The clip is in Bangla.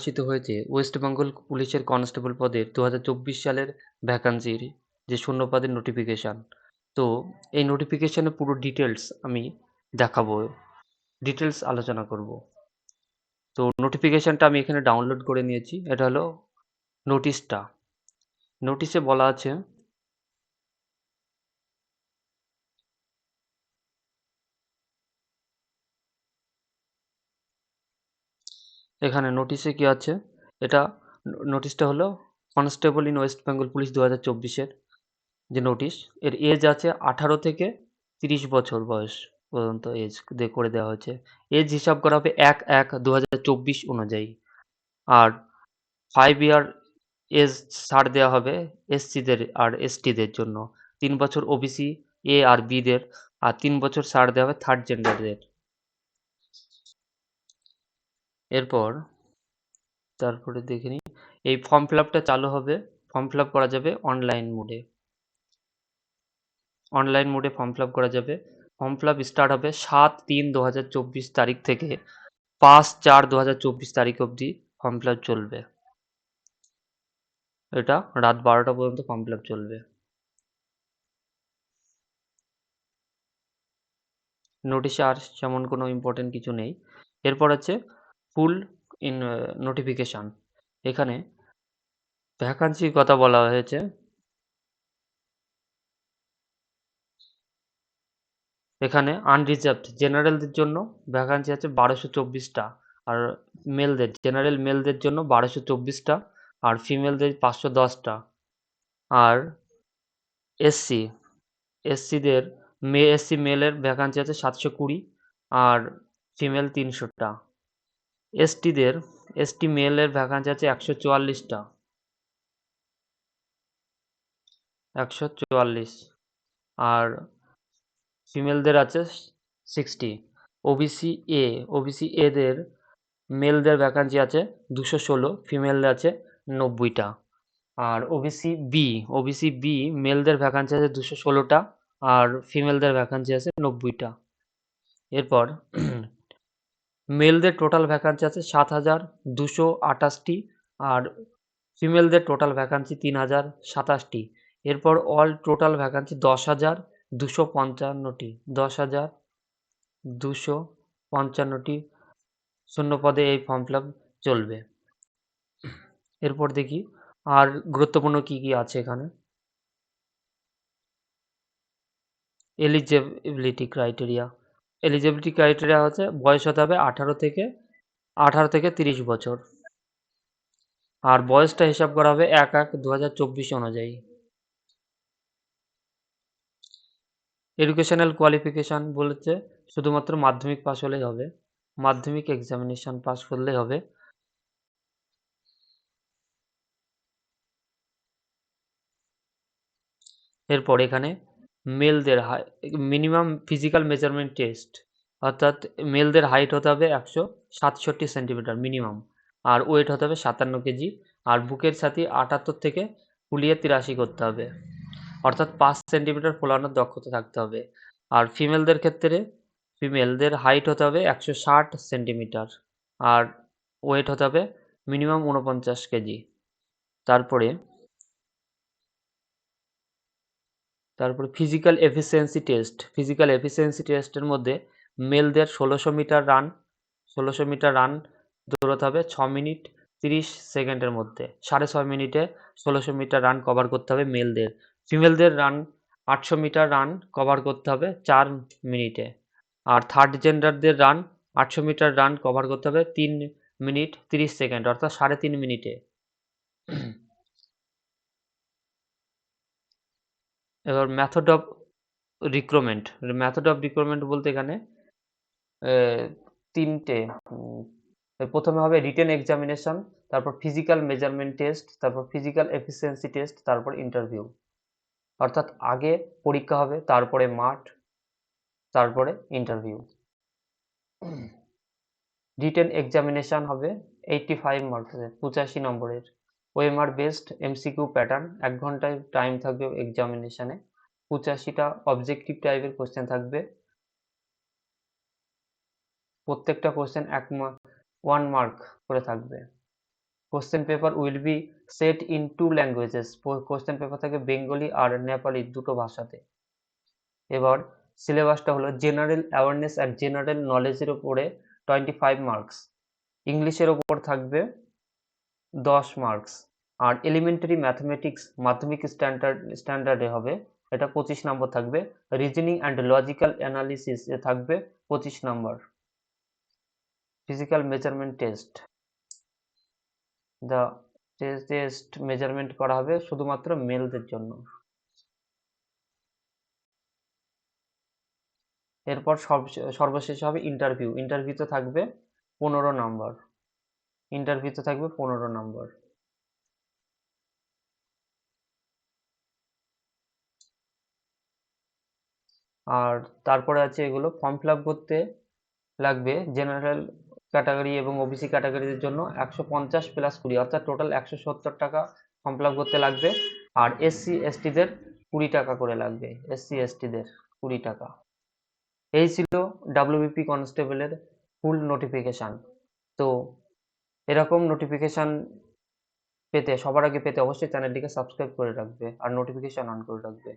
প্রকাশিত হয়েছে ওয়েস্ট বেঙ্গল পুলিশের কনস্টেবল পদের দু হাজার চব্বিশ সালের ভ্যাকান্সির যে শূন্য পদের নোটিফিকেশান তো এই নোটিফিকেশানের পুরো ডিটেলস আমি দেখাবো ডিটেলস আলোচনা করব। তো নোটিফিকেশানটা আমি এখানে ডাউনলোড করে নিয়েছি, এটা হলো নোটিশটা নোটিশে বলা আছে এখানে নোটিশে কি আছে? এটা নোটিশটা হলো constable in West Bengal police দু হাজার চব্বিশের যে নোটিশ এর এজ আছে আঠারো থেকে তিরিশ বছর বয়স পর্যন্ত এজ করে দেওয়া হয়েছে। এজ হিসাব করা হবে এক এক দু হাজার অনুযায়ী। আর ফাইভ ইয়ার এজ ছাড় দেওয়া হবে এসসিদের আর এসটিদের জন্য। তিন বছর ওবিসি এ আর বিদের আর তিন বছর ছাড় দেওয়া হবে থার্ড জেন্ডারদের এরপর তারপরে দেখে নিই। এই ফর্ম ফিল আপটা চালু হবে ফর্ম ফিল আপ করা যাবে অনলাইন মোডে অনলাইন মোডে ফর্ম ফিল আপ করা যাবে। ফর্ম ফিল আপ স্টার্ট হবে সাত তিন দু চব্বিশ তারিখ থেকে পাঁচ চার দু চব্বিশ তারিখ অবধি ফর্ম ফিল আপ চলবে। এটা রাত বারোটা পর্যন্ত ফর্ম ফিল আপ চলবে। নোটিশে আর যেমন কোনো ইম্পর্টেন্ট কিছু নেই। এরপর আছে ফুল ইন নোটিফিকেশান এখানে ভ্যাকান্সির কথা বলা হয়েছে। এখানে আনরিজার্ভড জেনারেলদের জন্য ভ্যাকান্সি আছে বারোশো চব্বিশটা আর মেলদের জেনারেল মেলদের জন্য বারোশো চব্বিশটা আর ফিমেলদের পাঁচশো দশটা। আর এসসি এসসিদের মে এসসি মেলের ভ্যাকান্সি আছে সাতশো কুড়ি আর ফিমেল তিনশোটা। এসটিদের এসটি মেলের ভ্যাকান্সি আছে একশো চুয়াল্লিশটা। একশো চুয়াল্লিশ। আর ফিমেলদের আছে সিক্সটি। ওবিসি এ, ওবিসি এদের মেলদের ভ্যাকান্সি আছে দুশো ষোলো, ফিমেলদের আছে নব্বইটা। আর ওবিসি বি ওবিসি বি মেলদের ভ্যাকান্সি আছে দুশো ষোলোটা, আর ফিমেলদের ভ্যাকান্সি আছে নব্বইটা। এরপর মেলদের টোটাল ভ্যাকান্সি আছে সাত হাজার দুশো আটাশটি আর ফিমেলদের টোটাল ভ্যাকান্সি তিন হাজার সাতাশটি। এরপর অল টোটাল ভ্যাকান্সি দশ হাজার দুশো পঞ্চান্নটি। দশ হাজার দুশো পঞ্চান্নটি শূন্য পদে এই ফর্ম ফিল চলবে। এরপর দেখি আর গুরুত্বপূর্ণ কি কি আছে এখানে? এলিজিবিলিটি ক্রাইটেরিয়া এলিজিবিলিটি ক্রাইটেরিয়া হচ্ছে বয়স হতে হবে আঠারো থেকে আঠারো থেকে তিরিশ বছর। আর বয়সটা হিসাব করা হবে এক এক দু অনুযায়ী। এডুকেশনাল কোয়ালিফিকেশান বলেছে, শুধুমাত্র মাধ্যমিক পাস হলেই হবে। মাধ্যমিক এক্সামিনেশান পাস করলেই হবে। এরপর এখানে মেলদের high minimum physical measurement test অর্থাৎ মেলদের হাইট হতে হবে একশো সাতষট্টি সেন্টিমিটার মিনিমাম আর ওয়েট হতে হবে সাতান্ন কেজি, আর বুকের সাথে আটাত্তর থেকে কুলিয়ে তিরাশি করতে হবে। অর্থাৎ পাঁচ সেন্টিমিটার ফোলানোর দক্ষতা থাকতে হবে। আর ফিমেলদের ক্ষেত্রে ফিমেলদের হাইট হতে হবে একশো ষাট সেন্টিমিটার আর ওয়েট হতে হবে মিনিমাম উনপঞ্চাশ কেজি। তারপরে তারপরে physical efficiency test physical efficiency টেস্টের মধ্যে মেলদের ষোলোশো মিটার রান ষোলোশো মিটার রান দৌড়াতে হবে ছ মিনিট তিরিশ সেকেন্ডের মধ্যে। সাড়ে ছয় মিনিটে ষোলোশো মিটার রান কভার করতে হবে মেলদের ফিমেলদের রান আটশো মিটার রান কভার করতে হবে চার মিনিটে। আর থার্ড জেন্ডারদের রান আটশো মিটার রান কভার করতে হবে তিন মিনিট তিরিশ সেকেন্ড অর্থাৎ সাড়ে তিন মিনিটে। এবার method of recruitment method of recruitment বলতে এখানে তিনটে প্রথমে হবে রিটেন এক্সামিনেশন তারপর ফিজিক্যাল মেজারমেন্ট টেস্ট তারপর ফিজিক্যাল এফিসিয়েন্সি টেস্ট তারপর ইন্টারভিউ অর্থাৎ আগে পরীক্ষা হবে, তারপরে মাঠ, তারপরে ইন্টারভিউ রিটেন এক্সামিনেশান হবে এইটটি ফাইভ মার্কসের পঁচাশি নম্বরের। ওএমআর বেসড এমসিকিউ প্যাটার্ন এক ঘন্টায় টাইম থাকবে এক্সামিনেশানে পঁচাশিটা অবজেক্টিভ টাইপের কোশ্চেন থাকবে। প্রত্যেকটা কোশ্চেন এক ওয়ান মার্ক করে থাকবে। Question paper will be set in two languages question paper থাকে বেঙ্গলি আর নেপালি দুটো ভাষাতে। এবার সিলেবাসটা হলো জেনারেল অ্যাওয়ারনেস অ্যান্ড জেনারেল নলেজের উপরে টোয়েন্টি ফাইভ মার্কস ইংলিশের ওপর থাকবে দশ মার্কস আর এলিমেন্টারি ম্যাথমেটিক্স মাধ্যমিক স্ট্যান্ডার্ড স্ট্যান্ডার্ডে হবে। এটা পঁচিশ নম্বর থাকবে। রিজনিং অ্যান্ড লজিক্যাল অ্যানালিসিস এ থাকবে পঁচিশ নম্বর physical measurement test the test measurement করা হবে শুধুমাত্র মেলদের জন্য। এরপর সর্বশেষ হবে ইন্টারভিউ ইন্টারভিউতে থাকবে পনেরো নম্বর ইন্টারভিউতে থাকবে পনেরো নম্বর। আর তারপরে আছে এগুলো ফর্ম ফিল করতে লাগবে জেনারেল ক্যাটাগরি এবং ওবিসি ক্যাটাগরির জন্য একশো পঞ্চাশ প্লাস কুড়ি, অর্থাৎ টোটাল একশো সত্তর টাকা ফর্ম ফিল করতে লাগবে। আর এসসি এসটিদের কুড়ি টাকা করে লাগবে এসসি এসটিদের কুড়ি টাকা। এই ছিল ডাব্লিউবিপি কনস্টেবলের ফুল নোটিফিকেশান তো এরকম নোটিফিকেশান পেতে, সবার আগে পেতে অবশ্যই চ্যানেলটিকে সাবস্ক্রাইব করে রাখবে, আর নোটিফিকেশান অন করে রাখবে।